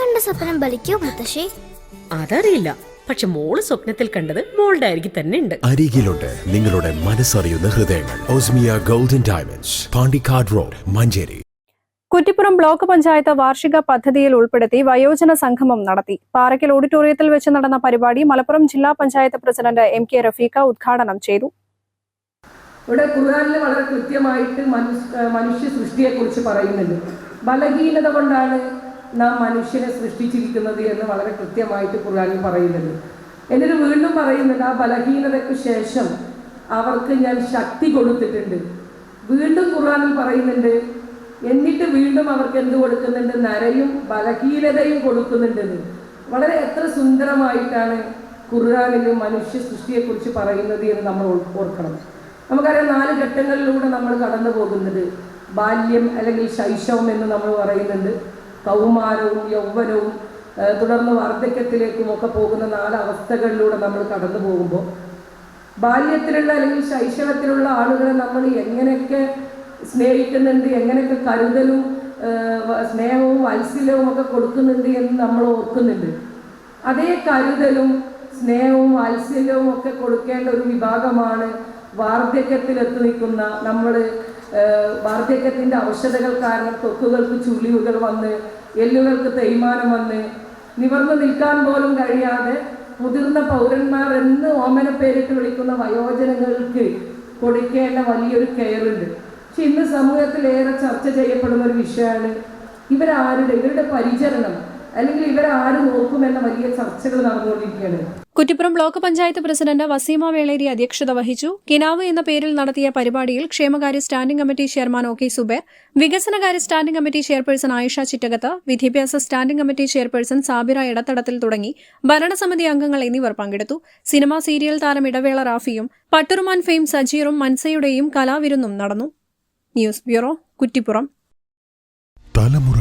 കണ്ട സ്വപ്നം ബലിക്കോ മുത്തശ്ശി? അതറിയില്ല. പക്ഷെ മോൾ സ്വപ്നത്തിൽ കണ്ടത് മോളുടെ അരികിൽ തന്നെ ഉണ്ട്. അരികിലുണ്ട് നിങ്ങളുടെ മനസ്സറിയുന്ന ഹൃദയങ്ങൾ. Osmiya golden diamonds Pandikkad road Manjeri. Kuttippuram block panchayat വാർഷിക പദ്ധതിയിൽ ഉൾപ്പെടുത്തി വയോജന സംഗമം നടത്തി. പാറയ്ക്കൽ ഓഡിറ്റോറിയത്തിൽ വെച്ച് നടന്ന പരിപാടി മലപ്പുറം ജില്ലാ panchayat president M K Rafiqa ഉദ്ഘാടനം ചെയ്തു. ഇവിടെ ഖുർആാനിൽ വളരെ കൃത്യമായിട്ട് മനുഷ്യ മനുഷ്യ സൃഷ്ടിയെക്കുറിച്ച് പറയുന്നുണ്ട്. ബലഹീനത കൊണ്ടാണ് നാം മനുഷ്യനെ സൃഷ്ടിച്ചിരിക്കുന്നത് എന്ന് വളരെ കൃത്യമായിട്ട് ഖുർആനിൽ പറയുന്നുണ്ട്. എന്നിട്ട് വീണ്ടും പറയുന്നുണ്ട് ആ ബലഹീനതയ്ക്ക് ശേഷം അവർക്ക് ഞാൻ ശക്തി കൊടുത്തിട്ടുണ്ട്. വീണ്ടും ഖുർആനിൽ പറയുന്നുണ്ട് എന്നിട്ട് വീണ്ടും അവർക്ക് എന്ത് കൊടുക്കുന്നുണ്ട്? നരയും ബലഹീനതയും കൊടുക്കുന്നുണ്ടെന്ന്. വളരെ എത്ര സുന്ദരമായിട്ടാണ് ഖുർആനിൽ മനുഷ്യ സൃഷ്ടിയെക്കുറിച്ച് പറയുന്നത് എന്ന് നമ്മൾ ഓർ- ഓർക്കണം. നമുക്കറിയാം നാല് ഘട്ടങ്ങളിലൂടെ നമ്മൾ കടന്നു പോകുന്നത് ബാല്യം അല്ലെങ്കിൽ ശൈശവം എന്ന് നമ്മൾ പറയുന്നുണ്ട്. കൗമാരവും യൗവനവും തുടർന്ന് വാർദ്ധക്യത്തിലേക്കും ഒക്കെ പോകുന്ന നാലവസ്ഥകളിലൂടെ നമ്മൾ കടന്നു പോകുമ്പോൾ ബാല്യത്തിലുള്ള അല്ലെങ്കിൽ ശൈശവത്തിലുള്ള ആളുകളെ നമ്മൾ എങ്ങനെയൊക്കെ സ്നേഹിക്കുന്നുണ്ട് എങ്ങനെയൊക്കെ കരുതലും സ്നേഹവും വാത്സല്യവും ഒക്കെ കൊടുക്കുന്നുണ്ട് എന്ന് നമ്മൾ ഓർക്കുന്നുണ്ട്. അതേ കരുതലും സ്നേഹവും വാത്സല്യവും ഒക്കെ കൊടുക്കേണ്ട ഒരു വിഭാഗമാണ് വാർദ്ധക്യത്തിൽ എത്തി നിൽക്കുന്ന നമ്മൾ വാർദ്ധക്യത്തിന്റെ അവശതകൾ കാരണം തൊക്കുകൾക്ക് ചുളിവുകൾ വന്ന് എല്ലുകൾക്ക് തേയ്മാനം വന്ന് നിവർന്നു നിൽക്കാൻ പോലും കഴിയാതെ മുതിർന്ന പൗരന്മാർ എന്ന് ഓമന പേരിട്ട് വിളിക്കുന്ന വയോജനങ്ങൾക്ക് കൊടുക്കേണ്ട വലിയൊരു കെയർ ഉണ്ട് പക്ഷെ ഇന്ന് സമൂഹത്തിൽ ഏറെ ചർച്ച ചെയ്യപ്പെടുന്ന ഒരു വിഷയമാണ് ഇവരാരുടെ ഇവരുടെ പരിചരണം. അല്ലെങ്കിൽ ഇവരാരും നോക്കുമെന്ന വലിയ ചർച്ചകൾ നടന്നുകൊണ്ടിരിക്കുകയാണ്. കുറ്റിപ്പുറം ബ്ലോക്ക് പഞ്ചായത്ത് പ്രസിഡന്റ് വസീമ വേളേരി അധ്യക്ഷത വഹിച്ചു. കിനാവ് എന്ന പേരിൽ നടത്തിയ പരിപാടിയിൽ ക്ഷേമകാര്യ standing committee chairman O K Zubair വികസനകാര്യ standing committee chairperson Ayisha Chittakath വിദ്യാഭ്യാസ standing committee chairperson Sabira Edathadathil തുടങ്ങി ഭരണസമിതി അംഗങ്ങൾ എന്നിവർ പങ്കെടുത്തു. സിനിമാ സീരിയൽ താരം ഇടവേള റാഫിയും പട്ടുറുമാൻ ഫെയിം സജീറും മൻസയുടെയും കലാവിരുന്നും നടന്നു. News bureau Kuttippuram.